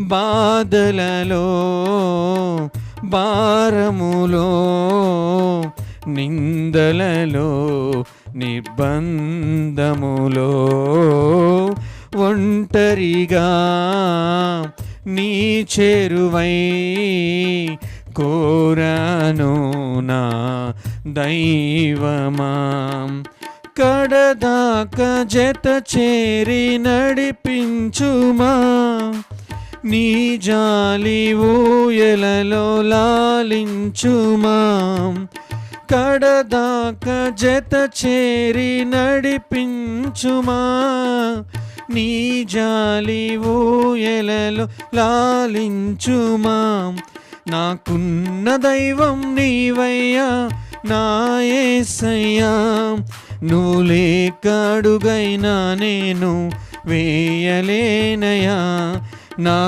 బాధలలో భారములో నిందలలో నిర్బంధములో ఒంటరిగా నీ చేరువై కోరాను నా దైవమా. కడదాక జత చేరి నడిపించుమా. నీ జాలి ఊయలలో లాలించుమా. కడదాక జత చేరి నడిపించుమా. నీ జాలి ఊయలలో లాలించుమా. నాకున్న దైవం నీవయ్యా నాయసయ్యా నువ్వు లేకడుగైనా నేను వేయలేనయా నా